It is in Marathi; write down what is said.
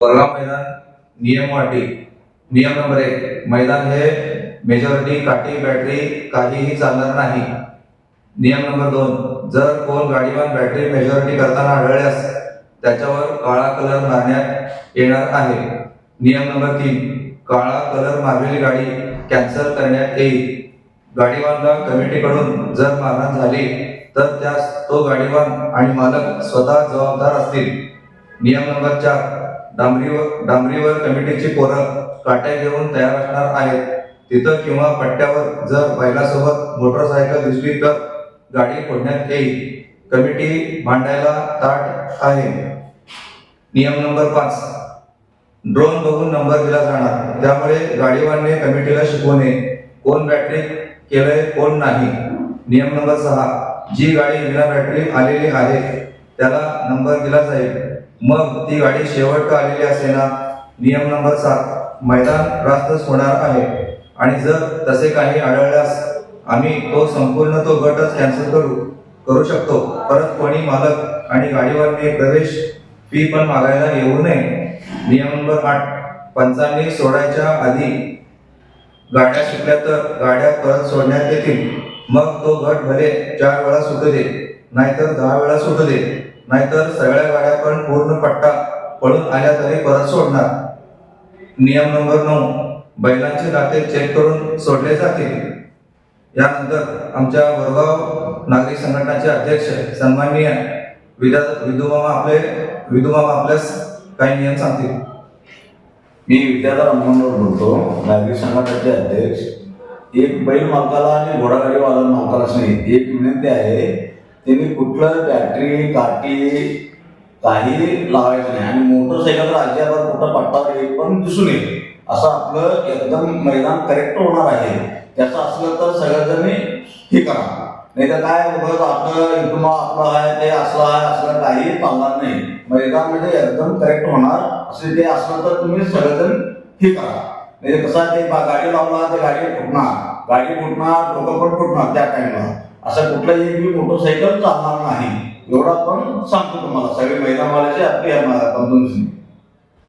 वर्गा मैदान नियम अटी नियम नंबर एक मैदान हे मेजॉरिटी काठी बॅटरी काहीही चालणार नाही. नियम नंबर दोन जर कोण गाडीवान बॅटरी मेजॉरिटी करताना आढळल्यास त्याच्यावर काळा कलर मारण्यात येणार आहे. नियम नंबर तीन काळा कलर मारलेली गाडी कॅन्सल करण्यात येईल. गाडीवानला कमिटीकडून जर मारहाण झाली तर त्यास तो गाडीवान आणि मालक स्वतः जबाबदार असतील. नियम नंबर चार डांबरीवर डांबरीवर कमिटीची पोरं काट्या घेऊन तयार असणार आहेत. तिथं किंवा पट्ट्यावर जर बैलासोबत मोटरसायकल दिसली तर गाडी फोडण्यात येईल. कमिटी मांडायला ताट आहे. नियम नंबर पाच. ड्रोन बघून नंबर दिला जाणार. त्यामुळे गाडीवाने कमिटीला शिकवणे कोण बॅटरी केलंय कोण नाही. नियम नंबर सहा. जी गाडी विना बॅटरी आलेली आहे त्याला नंबर दिला जाईल. मग ती गाडी शेवट आलेली असेना. नियम नंबर सात मैदान रास्तच होणार आहे. आणि जर तसे काही आढळल्यास आम्ही तो संपूर्ण तो गटच कॅन्सल करू करू शकतो. परत कोणी मालक आणि गाडीवानने प्रवेश फी पण मागायला येऊ नये. नियम नंबर आठ पंचांनी सोडायच्या आधी गाड्या शिकल्या तर गाड्या परत सोडण्यात येतील. मग तो गट भले चार वेळा सुटू दे नाहीतर दहा वेळा सुटू दे. नाहीतर सगळ्या गाड्या पण पूर्ण पट्टा पळून आल्या तरी परत सोडणार. नियम नंबर नऊ बैलांचे नाते चेक करून सोडले जातील. यानंतर आमच्या वरगाव नागरिक संघटनाचे अध्यक्ष सन्माननीय विदा विदुमामा आपले विदुमामा आपल्यास काही नियम सांगतील. मी विद्याधर अंबनवर बोलतो. नागरिक संघटनेचे अध्यक्ष. एक बैल मालकाला आणि घोडागाडीवाला मालकाला एक विनंती आहे त्यांनी कुठलं बॅटरी काठी काही लावायचं नाही. आणि मोटरसायकल राज्यावर कुठं पट्टा येईल पण दिसून येईल असं आपलं एकदम मैदान करेक्ट होणार आहे. त्याचं असलं तर सगळ्याजणी हे करा. नाही तर काय बघ आपलं इथून आपलं आहे ते असलं आहे असलं काही चालणार नाही. मैदान म्हणजे एकदम करेक्ट होणार. असे ते असलं तर तुम्ही सगळेजण हे करा. नाही तर कसं ते गाडी लावला ते गाडी फुटणार. गाडी फुटणार लोक पण फुटणार त्या टाइमला असं कुठलंही मी मोटरसायकल चालणार नाही. एवढा पण सांगतो तुम्हाला. सगळे मैदानवाल्याचे आपले कंपनी